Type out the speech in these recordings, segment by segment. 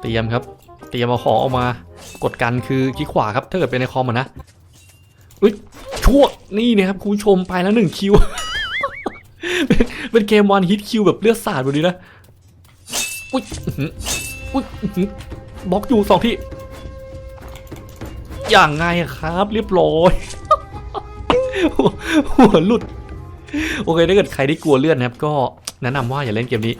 เตรียมครับ เตรียมเอาของออกมากดกันคือคลิกขวาครับถ้าเกิดเป็นในคอมอะนะอุ้ยชั่วนี่นะครับคุณชมไปแล้วหนึ่งคิวเป็นเป็นเกมวันฮิตคิวแบบเลือดสาดแบบนี้นะอุ้ยอุ้ยบล็อกอยู่สองที่ อย่างไงครับ เรียบร้อยหัวหัวลุด โอเคถ้าเกิดใครที่กลัวเลือดนะครับ ก็แนะนำว่าอย่าเล่นเกมนี้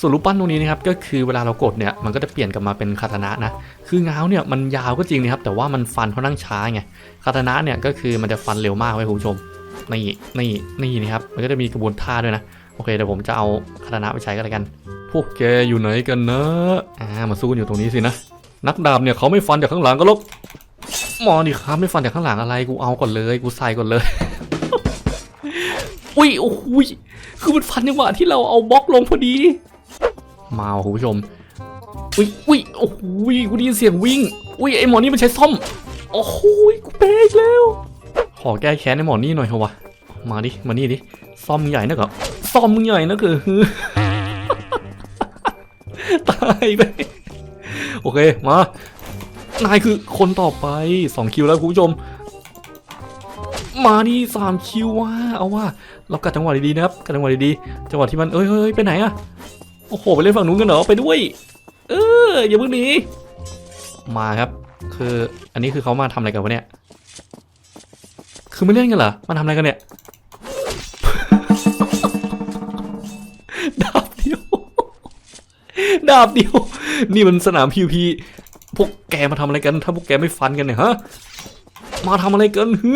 ส่วนรูปปั้นตรงนี้นะครับก็คือเวลาเรากดเนี่ยมันก็จะเปลี่ยนกลับมาเป็นคาตานะนะคือง้าวเนี่ยมันยาวก็จริงนะครับแต่ว่ามันฟันเขานั่งช้าไงคาตานะเนี่ยก็คือมันจะฟันเร็วมากไว้ยคุณผู้ชมนี่นี่นี่นะครับมันก็จะมีกระบวนท่าด้วยนะโอเคเดี๋ยวผมจะเอาคาตานะไปใช้กันเลยกัน พวกแกอยู่ไหนกันนะอ่ามาสู้กันอยู่ตรงนี้สินะนักดาบเนี่ยเขาไม่ฟันจากข้างหลังก็ลกมอดิครับไม่ฟันจากข้างหลังอะไรกูเอาก่อนเลยกูใส่ก่อนเลยอุ้ยโอ้ยคือมันฟันจังหวะที่เราเอาบล็อกลงพอดี มาคุณผู้ชมอุ้ยอุ้ยโอ้โหยกูได้ยินเสียงวิ่งอุ้ยไอหมอนี่มันใช้ซ่อมโอ้โหกูเป๊กแล้ว ขอแก้แค้นไอหมอนี่หน่อยเถอะวะมาดิมานี่ดิซ่อมใหญ่นักเหรอซ่อมมึงใหญ่นักคือตายไปโอเคมานายคือคนต่อไปสองคิวแล้วคุณผู้ชม มานี่สามคิวว่าเอาว่าเรากัดจังหวะดีๆนะครับกัดจังหวะดีๆจังหวะที่มันเอ้ยเฮ้ยไปไหนอะ โอ้โห ไปเล่นฝั่งนู้นกันเหรอ ไปด้วย เออ อย่าเพิ่งหนี มาครับ คือ อันนี้คือเขามาทำอะไรกันวะเนี่ย คือไม่เล่นกันเหรอ มาทำอะไรกันเนี่ย ดาบเดียว ดาบเดียว นี่มันสนามพีพีพวกแกมาทำอะไรกัน ถ้าพวกแกไม่ฟันกันเนี่ยฮะ มาทำอะไรกันฮึ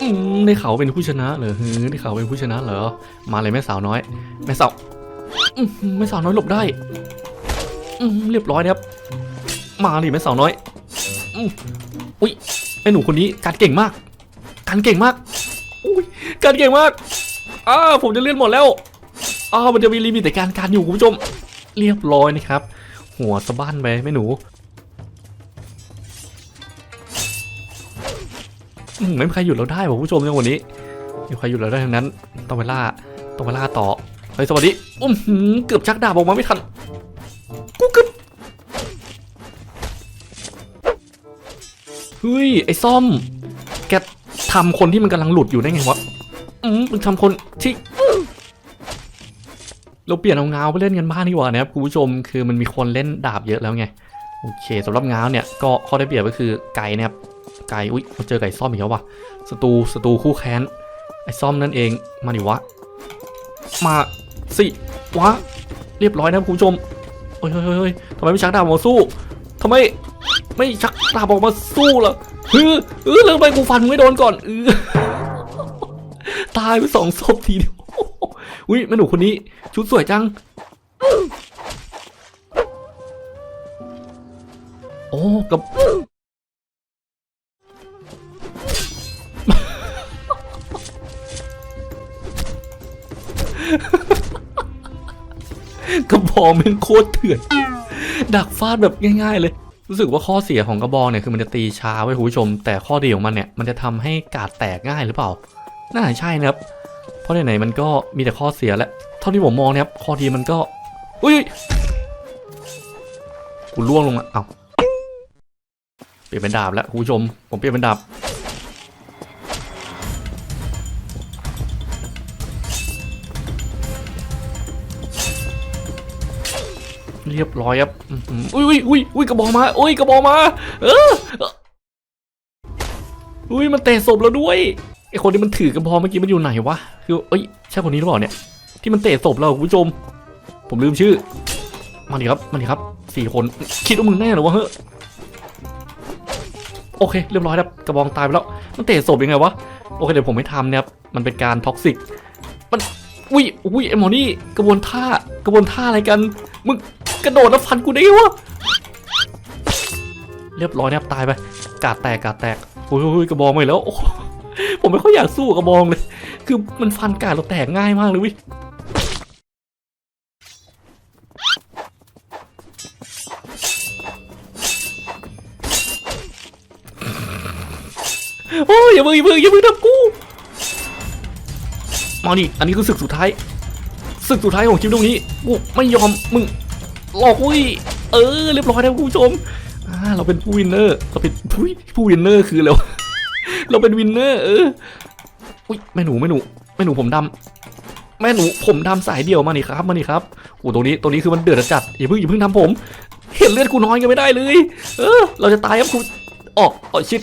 อืมได้ข่าเป็นผู้ชนะเหรอฮึได้ข่าเป็นผู้ชนะเหรอ มาเลยแม่สาวน้อย แม่สาวแม่สาวน้อยหลบได้อเรียบร้อยนะครับ มาดิแม่สาวน้อยอุ้ยไอหนูคนนี้การเก่งมาก การเก่งมากอุ้ยการเก่งมากอ้าผมจะเลื่อนหมดแล้วอ้าวมันจะมีลิมิตแต่การการอยู่คุณผู้ชม เรียบร้อยนะครับ หัวสะบั้นไปแม่หนู ไม่มีใครหยุดเราได้ว่ะคุณผู้ชมในวันนี้ไม่มีใครหยุดเราได้ทั้งนั้นต้องไปล่าต้องไปล่าต่อเฮ้ยสวัสดีอุ้มเกือบชักดาบออกมาไม่ทันกูเกือบเฮ้ยไอ้ซ่อม แกทำคนที่มันกำลังหลุดอยู่ได้ไงวะอืมมึงทำคนที่เราเปลี่ยนเอาเงาไปเล่นกันบ้างดีกว่านะครับคุณผู้ชมคือมันมีคนเล่นดาบเยอะแล้วไงโอเคสำหรับเงาเนี่ยก็ข้อได้เปรียบก็คือไก่นะครับ ไก่อุ้ยเราเจอไก่ซ่อมอีกแล้ววะศัตรูศัตรูคู่แค้น ไอ้ซ่อมนั่นเอง มาดิวะ มาสิวะ เรียบร้อยนะคุณผู้ชมเฮ้ยเฮ้ยเฮ้ยทำไมไม่ชักดาบออกมาสู้ทำไมไม่ชักดาบออกมาสู้ล่ะเฮ้ยเออเรื่องไปกูฟันไม่โดนก่อนเออตายไปสองศพทีเดียวอุ้ยแม่หนูคนนี้ ชุดสวยจัง โอ้กับ กระบองมันโคตรเถื่อน ดักฟาดแบบง่าย ๆ เลย รู้สึกว่าข้อเสียของกระบองเนี่ยคือมันจะตีช้าไว้คุณผู้ชม แต่ข้อดีของมันเนี่ยมันจะทำให้กาดแตกง่ายหรือเปล่า น่าจะใช่นะครับ เพราะไหนๆมันก็มีแต่ข้อเสียแหละ เท่าที่ผมมองเนะครับข้อดีมันก็ อุ้ยกูล่วงลงอะเอ้าเปลี่ยนเป็นดาบแล้วคุณผู้ชม ผมเปลี่ยนเป็นดาบ เรียบร้อยครับอุ้ยอุ้ยอุ้ยอุ้ยกระบอกมาอุ้ยกระบอกมา เอออุ้ยมันเตะศพแล้วด้วยไอคนที่มันถือกระบอกเมื่อกี้มันอยู่ไหนวะคือเอ้ยใช่คนนี้หรือเปล่าเนี่ย ที่มันเตะศพเราคุณผู้ชม ผมลืมชื่อ มาดิครับมาดิครับสี่คนคิดว่ามึงแน่หรือวะเฮ้โอเคเรียบร้อยครับกระบองตายไปแล้ว มันเตะศพยังไงวะโอเคเดี๋ยวผมไม่ทำเนี่ยครับมันเป็นการท็อกซิกมันอุ้ยอุ้ยไอหมอนี่กระบวนท่ากระบวนท่าอะไรกันมึง กระโดดแล้วฟันกูได้ไงวะเรียบร้อยนะครับตายไปกาดแตกกาดแตกโอ้ยกระบองไปแล้วผมไม่ค่อยอยากสู้กระบองเลย คือมันฟันกาดเราแตกง่ายมากเลยวิโอ้ยอย่าอย่าเพิ่งอย่าเพิ่งอย่าเพิ่งทำกูมาดิอันนี้คือศึกสุดท้ายศึกสุดท้ายของคลิปตรงนี้กูไม่ยอมมึง หลอกเว้ย เออ เรียบร้อยแล้วคุณผู้ชมอ่าเราเป็นผู้วินเนอร์ เราเป็นผู้ผู้วินเนอร์คือแล้ว เราเป็นวินเนอร์ เออ อุ้ยแม่หนูแม่หนูแม่หนูผมดำแม่หนูผมดำสายเดี่ยวมานี่ครับมานี่ครับโอ้ตรงนี้ตรงนี้คือมันเดือดจัดอย่าเพิ่งอย่าเพิ่งทำผม เห็นเลือดกูน้อยกันไม่ได้เลย เออ เราจะตายครับคุณออกออกชิด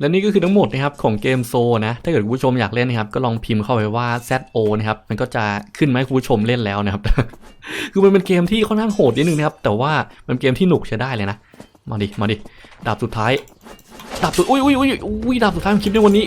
และนี่ก็คือทั้งหมดนะครับของเกมโซนะ ถ้าเกิดคุณผู้ชมอยากเล่นนะครับก็ลองพิมพ์เข้าไปว่า ZO นะครับ มันก็จะขึ้นมาให้คุณผู้ชมเล่นแล้วนะครับ คือมันเป็นเกมที่ค่อนข้างโหดนิดนึงนะครับ แต่ว่ามันเป็นเกมที่หนุกใช้ได้เลยนะ มาดิ มาดิ ดาบสุดท้าย ดาบสุด อุ้ยอุ้ยอุ้ยอุ้ยดาบสุดท้ายของคลิปในวันนี้